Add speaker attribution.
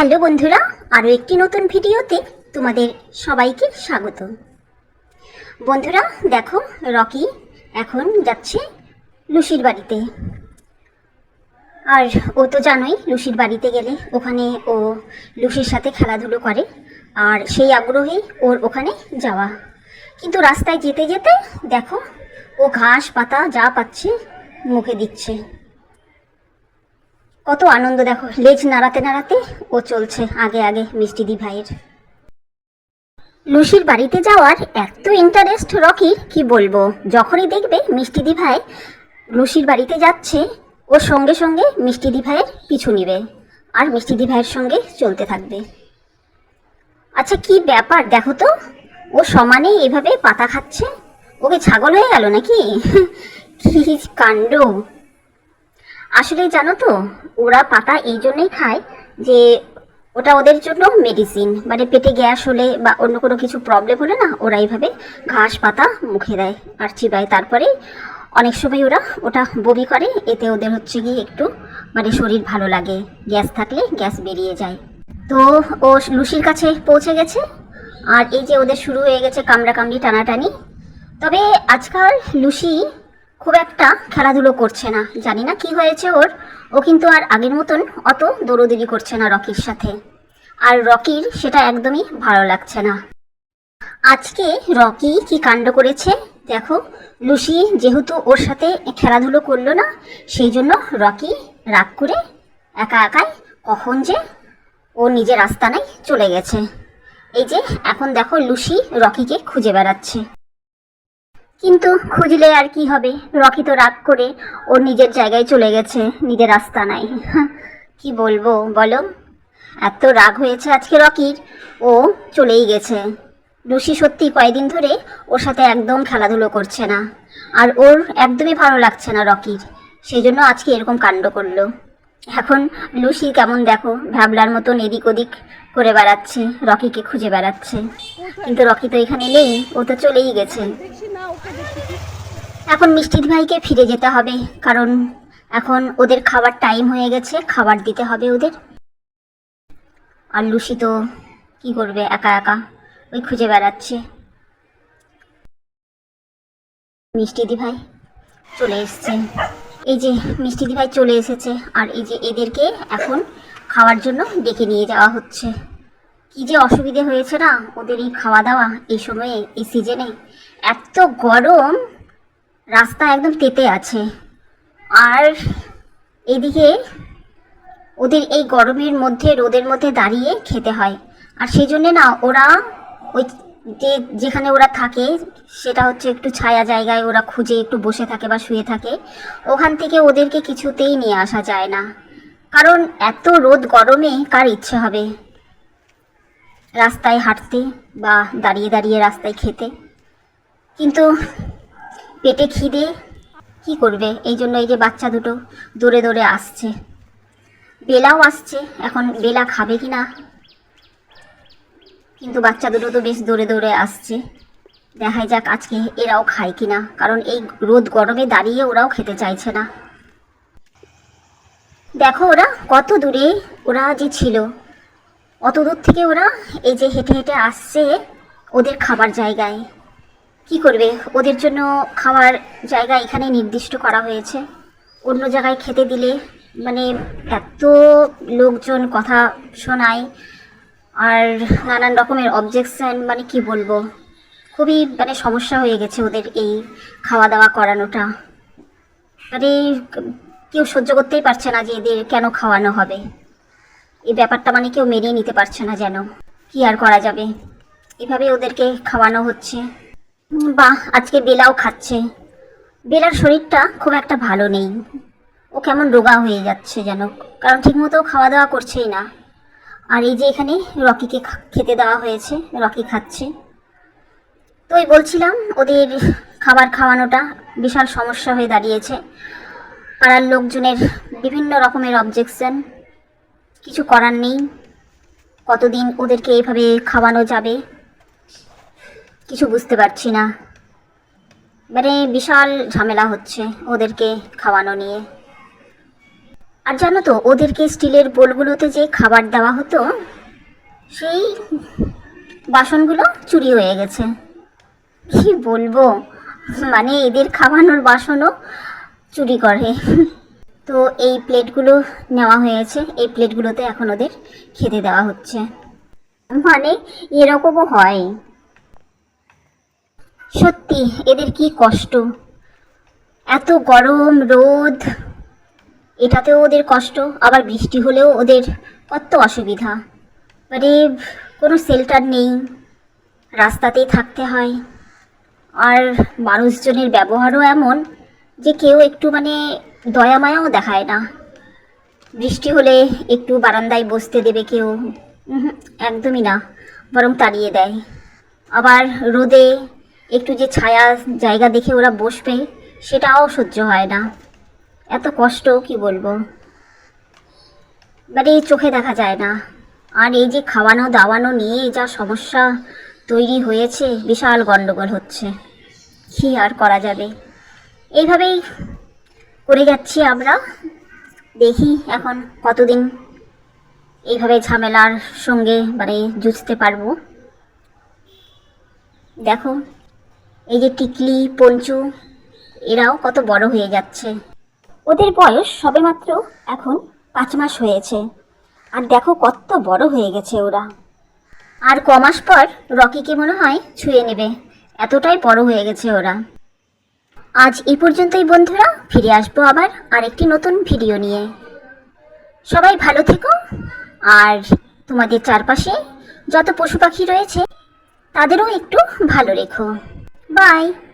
Speaker 1: Hello বন্ধুরা আরও একটি নতুন ভিডিওতে তোমাদের সবাইকে স্বাগত। বন্ধুরা, দেখো, রকি এখন যাচ্ছে লুসির বাড়িতে। আর ও তো জানোই, লুসির বাড়িতে গেলে ওখানে ও লুসির সাথে খেলাধুলো করে, আর সেই আগ্রহেই ওর ওখানে যাওয়া। কিন্তু রাস্তায় যেতে যেতে দেখো, ও ঘাস পাতা যা পাচ্ছে মুখে দিচ্ছে। কত আনন্দ দেখো। লেজ নাড়াতে নাড়াতে ও চলছে আগে আগে মিষ্টি দি ভাইয়ের। লুসির বাড়িতে যাওয়ার এত ইন্টারেস্ট রকির, কি বলব? যখনই দেখবে মিষ্টি দি ভাই লুসির বাড়িতে যাচ্ছে, ও সঙ্গে সঙ্গে মিষ্টি দি ভাইয়ের পিছু নিবে আর মিষ্টি দি ভাইয়ের সঙ্গে চলতে থাকবে। আচ্ছা কি ব্যাপার দেখো তো? ও সমানে এভাবে পাতা খাচ্ছে। ওকে ছাগল হয়ে গেল নাকি? কি কাণ্ড! আসলে জানো তো, ওরা পাতা এই জন্যই খায় যে ওটা ওদের জন্য মেডিসিন মানে পেটে গ্যাস হলে বা অন্য কোনো কিছু প্রবলেম হলে না ওরা এইভাবে ঘাস পাতা মুখে দেয় আর চিবায়। তারপরে অনেক সময় ওরা ওটা বমি করে, এতে ওদের হচ্ছে গিয়ে একটু মানে শরীর ভালো লাগে, গ্যাস থাকলে গ্যাস বেরিয়ে যায়। তো ও লুসির কাছে পৌঁছে গেছে আর এই যে ওদের শুরু হয়ে গেছে কামড়াকামড়ি, টানাটানি। তবে আজকাল লুসি খুব একটা খেলাধুলো করছে না। জানি না কি হয়েছে ওর। ও কিন্তু আর আগের মতন অত দৌড়োদৌড়ি করছে না রকির সাথে। আর রকির সেটা একদমই ভালো লাগছে না। আজকে রকি কি কাণ্ড করেছে? দেখো, লুসি যেহেতু ওর সাথে খেলাধুলো করল না, সেই জন্য রকি রাগ করে একা একাই কখন যে ও নিজের আস্তানায় চলে গেছে। এই যে, এখন দেখো লুসি রকিকে খুঁজে বেড়াচ্ছে। কিন্তু খুঁজলে আর কি হবে? রকি তো রাগ করে ওর নিজের জায়গায় চলে গেছে, নিজের রাস্তা নাই। কি বলব বলো? এত রাগ হয়েছে আজকে রকির, ও চলেই গেছে। লুসি সত্যি কয়েকদিন ধরে ওর সাথে একদম খেলাধুলো করছে না, আর ওর একদমই ভালো লাগছে না রকির। সেই জন্য আজকে এরকম কাণ্ড করল। এখন লুসি কেমন দেখো? ভ্যাবলার মতন এদিক ওদিক করে বেড়াচ্ছে, রকিকে খুঁজে বেড়াচ্ছে। কিন্তু রকি তো এখানে নেই, ও তো চলেই গেছে। এখন মিষ্টি ভাইকে ফিরে যেতে হবে, কারণ এখন ওদের খাবার টাইম হয়ে গেছে, খাবার দিতে হবে ওদের। আর লুসি তো কি করবে, একা একা? ওই খুঁজে বেড়াচ্ছে। মিষ্টি দি ভাই চলে এসছে। এই যে মিষ্টি দি ভাই চলে এসেছে, আর এই যে এদেরকে এখন খাওয়ার জন্য ডেকে নিয়ে যাওয়া হচ্ছে। কি যে অসুবিধে হয়েছে না, ওদের এই খাওয়া দাওয়া এই সময়ে, এই সিজনে এত গরম, রাস্তা একদম তেতে আছে। আর এদিকে ওদের এই গরমের মধ্যে, রোদের মধ্যে দাঁড়িয়ে খেতে হয়। আর সেই জন্যে না, ওরা ওই যে, যেখানে ওরা থাকে, সেটা হচ্ছে একটু ছায়া জায়গায় ওরা খুঁজে একটু বসে থাকে বা শুয়ে থাকে, ওখান থেকে ওদেরকে কিছুতেই নিয়ে আসা যায় না। কারণ এত রোদ গরমে কার ইচ্ছে হবে? রাস্তায় হাঁটতে বা দাঁড়িয়ে দাঁড়িয়ে রাস্তায় খেতে। কিন্তু পেটে খিদে? কি করবে? এই জন্য এই যে বাচ্চা দুটো দৌড়ে দৌড়ে আসছে। বেলাও আসছে। এখন বেলা খাবে কি না? কিন্তু বাচ্চা দুটো তো বেশ দৌড়ে দৌড়ে আসছে। দেখাই যাক আজকে এরাও খায় কি না। কারণ এই রোদ গরমে দাঁড়িয়ে ওরাও খেতে চাইছে না। দেখো ওরা কত দূরে ওরা যে ছিল। অত দূর থেকে ওরা এই যে হেঁটে হেঁটে আসছে ওদের খাবার জায়গায়। কি করবে? ওদের জন্য খাওয়ার জায়গা এখানে নির্দিষ্ট করা হয়েছে। অন্য জায়গায় খেতে দিলে মানে এত লোকজন কথা শোনায়, আর নানান রকমের অবজেকশন মানে কি বলব? খুবই মানে সমস্যা হয়ে গেছে ওদের এই খাওয়া দাওয়া করানোটা। মানে কেউ সহ্য করতেই পারছে না যে এদের কেন খাওয়ানো হবে। এই ব্যাপারটা মানে কেউ মেনে নিতে পারছে না যেন। কি আর করা যাবে? এভাবে ওদেরকে খাওয়ানো হচ্ছে। বাহ, আজকে বেলাও খাচ্ছে। বেলার শরীরটা খুব একটা ভালো নেই। ও কেমন রোগা হয়ে যাচ্ছে যেন, কারণ ঠিকমতো খাওয়া দাওয়া করছেই না। আর এই যে এখানে রকিকে খেতে দেওয়া হয়েছে, রকি খাচ্ছে। তো ওই বলছিলাম, ওদের খাবার খাওয়ানোটা বিশাল সমস্যা হয়ে দাঁড়িয়েছে। পাড়ার লোকজনের বিভিন্ন রকমের অবজেকশন কিছু করার নেই। কতদিন ওদেরকে এইভাবে খাওয়ানো যাবে? কিছু বুঝতে পারছি না। মানে বিশাল ঝামেলা হচ্ছে ওদেরকে খাওয়ানো নিয়ে। আর জানো তো, ওদেরকে স্টিলের বোলগুলোতে যে খাবার দেওয়া হতো, সেই বাসনগুলো চুরি হয়ে গেছে। কি বলব? মানে এদের খাওয়ানোর বাসনও চুরি করে। তো এই প্লেটগুলো নেওয়া হয়েছে, এই প্লেটগুলোতে এখন ওদের খেতে দেওয়া হচ্ছে। মানে এরকমও হয়। সত্যি, এদের কি কষ্ট? এত গরম, রোদ, এটাতেও ওদের কষ্ট? আবার বৃষ্টি হলেও ওদের কত অসুবিধা? মানে কোনো শেল্টার নেই, রাস্তাতেই থাকতে হয়। আর মানুষজনের ব্যবহারও এমন যে কেউ একটু মানে দয়া মায়াও দেখায় না। বৃষ্টি হলে একটু বারান্দায় বসতে দেবে কেউ। একদমই না, বরং তাড়িয়ে দেয়। আবার রোদে একটু যে ছায়া জায়গা দেখে ওরা বসবে, সেটাও সহ্য হয় না। এত কষ্ট, কি বলব? মানে চোখে দেখা যায় না। আর এই যে খাওয়ানো, দাওয়ানো নিয়ে যা সমস্যা তৈরি হয়েছে, বিশাল গণ্ডগোল হচ্ছে। কি আর করা যাবে? এইভাবেই করে যাচ্ছি আমরা। দেখি এখন কতদিন এইভাবে ঝামেলার সঙ্গে মানে যুঝতে পারব। দেখো। এই যে টিকলি, পঞ্চু, এরাও কত বড় হয়ে যাচ্ছে। ওদের বয়স সবেমাত্র এখন পাঁচ মাস হয়েছে। আর দেখো কত বড় হয়ে গেছে ওরা। আর ক মাস পর রকিকে মনে হয় ছুঁয়ে নেবে। এতটাই বড় হয়ে গেছে ওরা। আজ এই পর্যন্তই বন্ধুরা, ফিরে আসব আবার আরেকটি নতুন ভিডিও নিয়ে। সবাই ভালো থেকো। আর তোমাদের চারপাশে যত পশু পাখি রয়েছে, তাদেরও একটু ভালো রেখো। Bye.